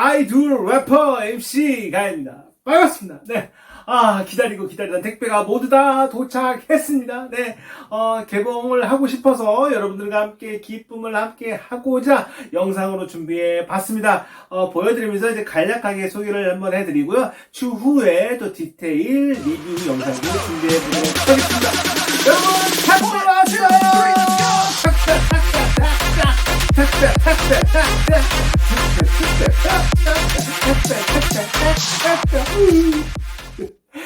아이돌 래퍼 MC 가입니다. 반갑습니다. 네. 아, 기다리고 기다리던 택배가 모두 다 도착했습니다. 네. 어, 개봉을 하고 싶어서 여러분들과 함께 기쁨을 함께 하고자 영상으로 준비해 봤습니다. 어, 보여드리면서 이제 간략하게 소개를 한번 해드리고요. 추후에 또 디테일 리뷰 영상도 준비해 보도록 하겠습니다. 여러분, 마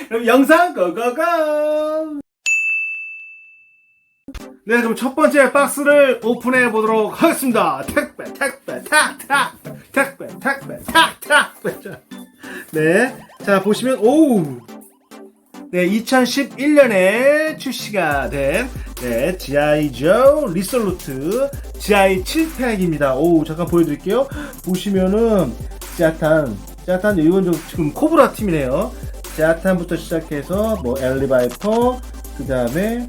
그럼 영상 고고고! 네, 그럼 첫 번째 박스를 오픈해 보도록 하겠습니다. 택배, 택배, 탁, 탁, 택배, 택배, 탁, 탁. 네, 자 보시면 오우, 네, 2011년에 출시가 된 네, GI 조 리솔루트 GI 7팩입니다. 오, 잠깐 보여드릴게요. 보시면은 짜탄, 짜탄 이건 좀 지금 코브라 팀이네요. 짜탄부터 시작해서 뭐 엘리바이퍼, 그 다음에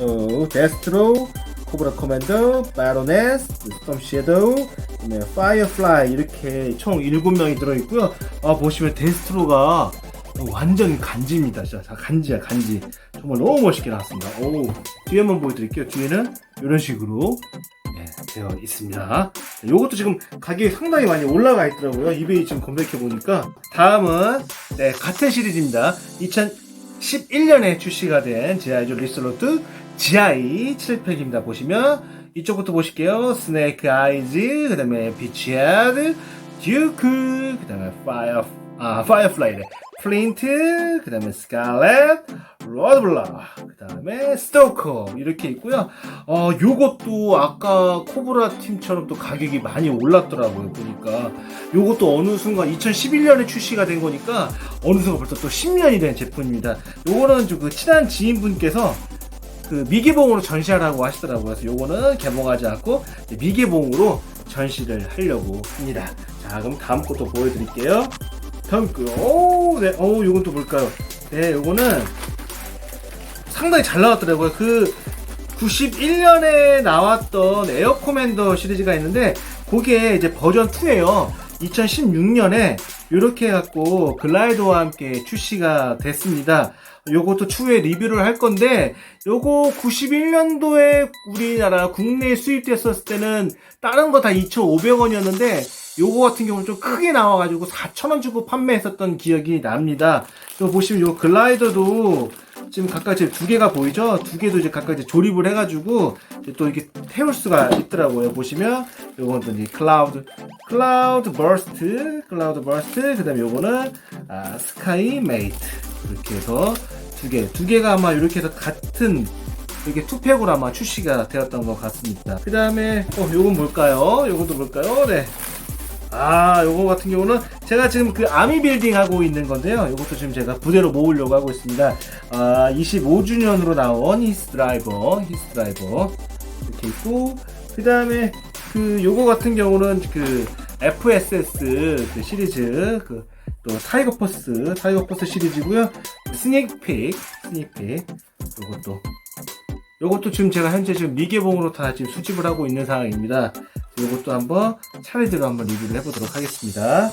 어, 데스트로, 코브라 커맨더, 바로네스, 스톰 섀도우, 그다음에 파이어플라이 이렇게 총 7명이 들어있고요. 아 보시면 데스트로가 완전 간지입니다. 진짜 다 간지야 간지. 정말 너무 멋있게 나왔습니다. 오 뒤에 한번 보여드릴게요. 뒤에는 이런 식으로 네, 되어 있습니다. 이것도 지금 가격이 상당히 많이 올라가 있더라고요. 이베이 지금 검색해 보니까 다음은 네, 같은 시리즈입니다. 2011년에 출시가 된 지아이조 리솔로트 GI 7팩입니다. 보시면 이쪽부터 보실게요. 스네이크 아이즈, 그 다음에 비치헤드, 듀크, 그 다음에 파이어, 아, 파이어플라이네. 플린트, 그 다음에 스칼렛, 로드블라, 그 다음에 스토커 이렇게 있고요. 어, 요것도 아까 코브라 팀처럼 또 가격이 많이 올랐더라고요. 보니까 요것도 어느 순간 2011년에 출시가 된 거니까 어느 순간 벌써 또 10년이 된 제품입니다. 요거는 좀 그 친한 지인분께서 그 미개봉으로 전시하라고 하시더라고요. 그래서 요거는 개봉하지 않고 미개봉으로 전시를 하려고 합니다. 자, 그럼 다음 것도 보여드릴게요. 다음 거, 오, 네, 오, 요건 또 뭘까요? 네, 요거는 상당히 잘 나왔더라고요. 그 91년에 나왔던 에어 코맨더 시리즈가 있는데 그게 이제 버전 2예요. 2016년에 이렇게 해갖고 글라이더와 함께 출시가 됐습니다. 요것도 추후에 리뷰를 할 건데 요거 91년도에 우리나라 국내에 수입됐었을 때는 다른 거 다 2,500원이었는데 요거 같은 경우는 좀 크게 나와가지고 4,000원 주고 판매했었던 기억이 납니다. 또 보시면 요 글라이더도 지금 각각 이제 두 개가 보이죠? 두 개도 이제 각각 이제 조립을 해가지고 또 이게 태울 수가 있더라고요. 보시면 요건 또 이제 클라우드, 클라우드 버스트, 클라우드 버스트, 그 다음에 요거는 아, 스카이 메이트. 이렇게 해서 두 개, 두 개가 아마 이렇게 해서 같은 이게 투팩으로 아마 출시가 되었던 것 같습니다. 그 다음에, 어, 요건 뭘까요? 요것도 뭘까요? 네. 아, 요거 같은 경우는 제가 지금 그 아미 빌딩 하고 있는 건데요. 요것도 지금 제가 부대로 모으려고 하고 있습니다. 아, 25주년으로 나온 히스 드라이버, 히스 드라이버. 이렇게 있고, 그 다음에 그 요거 같은 경우는 그 FSS 그 시리즈, 그 또 타이거 포스, 타이거 포스 시리즈고요. 스닉픽, 스닉픽. 요것도 요것도 지금 제가 현재 지금 미개봉으로 다 지금 수집을 하고 있는 상황입니다. 요것도 한번 차례대로 한번 리뷰를 해보도록 하겠습니다.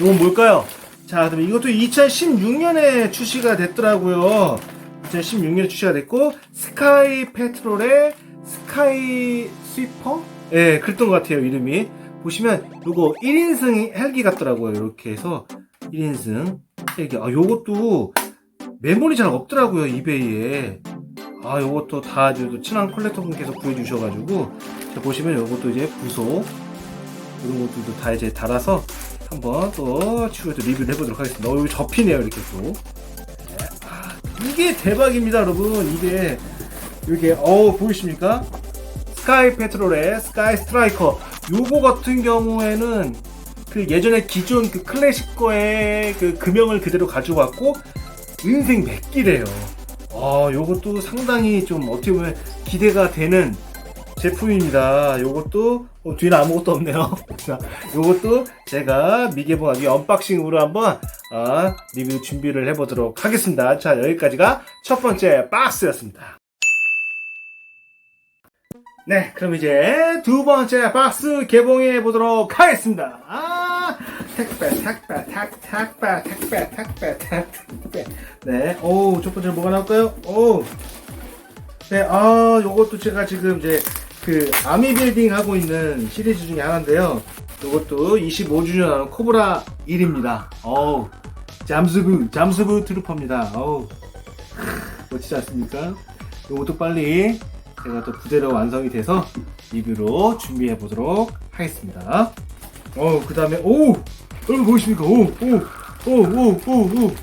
이건 뭘까요? 자, 그럼 이것도 2016년에 출시가 됐더라고요. 2016년에 출시가 됐고, 스카이 페트롤의 스카이 스위퍼? 예, 네, 그랬던 것 같아요, 이름이. 보시면, 요거 1인승 헬기 같더라고요. 이렇게 해서, 1인승 헬기. 아, 요것도 메모리 잘 없더라고요, 이베이에. 아, 요것도 다 친한 컬렉터 분께서 구해주셔가지고, 자, 보시면 요것도 이제 부속, 이런 것들도 다 이제 달아서 한번 또 추후에 또 리뷰를 해보도록 하겠습니다. 어, 여기 접히네요, 이렇게 또. 네, 아, 이게 대박입니다, 여러분. 이게, 이렇게, 어 보이십니까? 스카이 페트롤의 스카이 스트라이커. 요거 같은 경우에는 그 예전에 기존 그 클래식 거의 그 금형을 그대로 가지고 왔고, 인생 100기래요. 아, 요것도 상당히 좀 어떻게 보면 기대가 되는 제품입니다. 요것도 어, 뒤는 아무것도 없네요. 자, 요것도 제가 미개봉하기 언박싱으로 한번 아, 리뷰 준비를 해보도록 하겠습니다. 자, 여기까지가 첫 번째 박스였습니다. 네, 그럼 이제 두 번째 박스 개봉해 보도록 하겠습니다. 아, 택배, 택배, 택, 택배, 택배, 택배, 택배. 네, 오, 첫 번째 뭐가 나올까요? 오, 네, 아, 요것도 제가 지금 이제 그 아미 빌딩 하고 있는 시리즈 중에 하나인데요. 요것도 25주년 하는 코브라 1입니다. 어우, 잠수부, 잠수부 트루퍼입니다. 어우, 멋지지 않습니까? 요것도 빨리 제가 또 부대로 완성이 돼서 리뷰로 준비해 보도록 하겠습니다. 어, 그 다음에, 오! 여러분 보이십니까? 오, 오, 오, 오, 오, 오.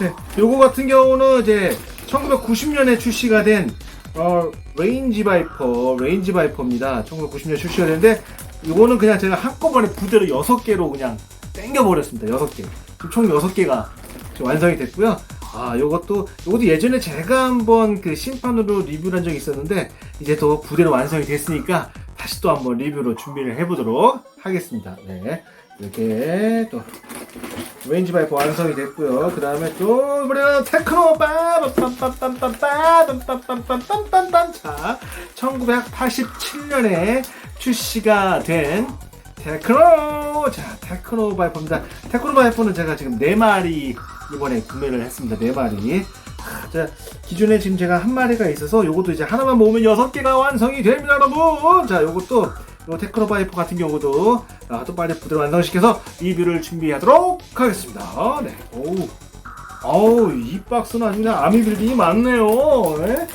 네, 요거 같은 경우는 이제 1990년에 출시가 된, 어, 레인지 바이퍼, 레인지 바이퍼입니다. 1990년에 출시가 됐는데, 요거는 그냥 제가 한꺼번에 부대로 6개로 그냥 땡겨버렸습니다. 6개. 지금 총 6개가 완성이 됐고요. 아, 요것도, 요것도 예전에 제가 한번 그 심판으로 리뷰를 한 적이 있었는데, 이제 또 부대로 완성이 됐으니까, 다시 또 한번 리뷰로 준비를 해보도록 하겠습니다. 네. 이렇게 또, 웨인지 바이퍼 완성이 됐고요. 그 다음에 또, 우리는 테크노 빰빰빰빰빰빰빰빰빰빰빰빰빰 자, 1987년에 출시가 된 테크노! 자, 테크노 바이퍼입니다. 테크노 바이퍼는 제가 지금 4마리 이번에 구매를 했습니다. 4마리. 자, 기존에 지금 제가 한 마리가 있어서 요것도 이제 하나만 모으면 6개가 완성이 됩니다, 여러분! 자, 요것도 요 테크노 바이퍼 같은 경우도 아, 또 빨리 부드러 완성시켜서 리뷰를 준비하도록 하겠습니다. 네. 오우. 어우, 이 박스는 아주 그냥 아미 빌딩이 많네요. 네?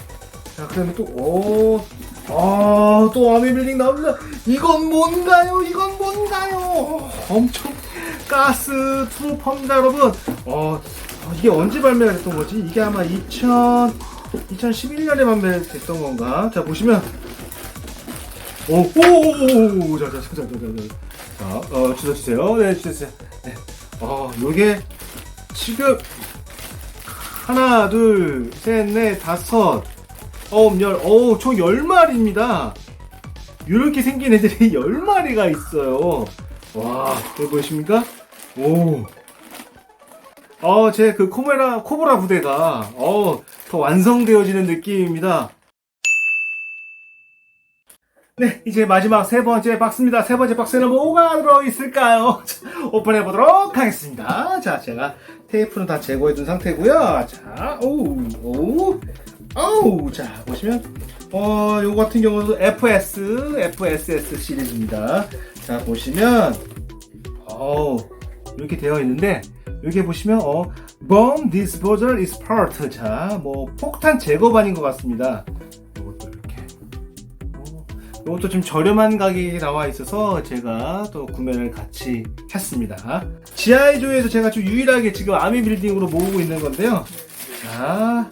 자, 그 다음에 또, 오. 아, 또 아미 빌딩 나옵니다. 이건 뭔가요? 이건 뭔가요? 엄청 가스 트루퍼입니다, 여러분. 어, 어, 이게 언제 발매가 됐던 거지? 이게 아마 2000, 2011년에 발매됐던 건가? 자, 보시면. 오, 오, 오, 오, 자, 자, 자, 자, 자, 자. 자, 어, 주소 주세요. 네, 주세요. 네. 어, 요게 지금 하나, 둘, 셋, 넷, 다섯, 아홉, 열, 어우, 총 10마리입니다. 이렇게 생긴 애들이 10마리가 있어요. 와, 여기 보이십니까? 오. 어, 제 그 코메라, 코브라 부대가, 어, 더 완성되어지는 느낌입니다. 네, 이제 마지막 세 번째 박스입니다. 세 번째 박스에는 뭐가 들어있을까요? 자, 오픈해 보도록 하겠습니다. 자, 제가 테이프는 다 제거해 둔 상태고요 자, 오우, 오우, 오우. 자, 보시면, 어, 요거 같은 경우도 FS, FSS 시리즈입니다. 자, 보시면, 어우, 이렇게 되어 있는데, 여기 보시면, 어, bomb disposal is part. 자, 뭐, 폭탄 제거반인 것 같습니다. 이것도 좀 저렴한 가격이 나와 있어서 제가 또 구매를 같이 했습니다. 지하이조에서 제가 좀 유일하게 지금 아미 빌딩으로 모으고 있는 건데요. 자,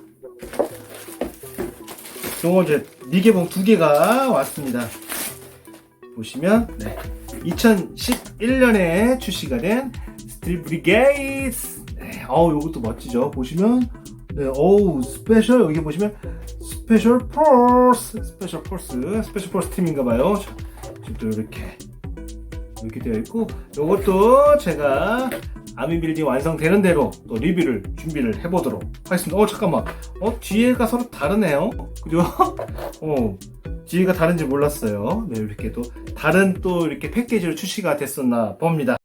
요거 이제 미개봉 두 개가 왔습니다. 보시면, 네. 2011년에 출시가 된 스틸 브리게이츠. 네, 어우, 요것도 멋지죠. 보시면, 네, 어우, 스페셜, 여기 보시면, 스페셜 포스, 스페셜 포스, 스페셜 포스 팀인가봐요. 지금 또 이렇게, 이렇게 되어 있고, 요것도 제가 아미 빌딩 완성되는 대로 또 리뷰를 준비를 해보도록 하겠습니다. 어, 잠깐만. 어, 뒤에가 서로 다르네요. 그죠? 어, 뒤에가 다른지 몰랐어요. 네, 이렇게 또 다른 또 이렇게 패키지로 출시가 됐었나 봅니다.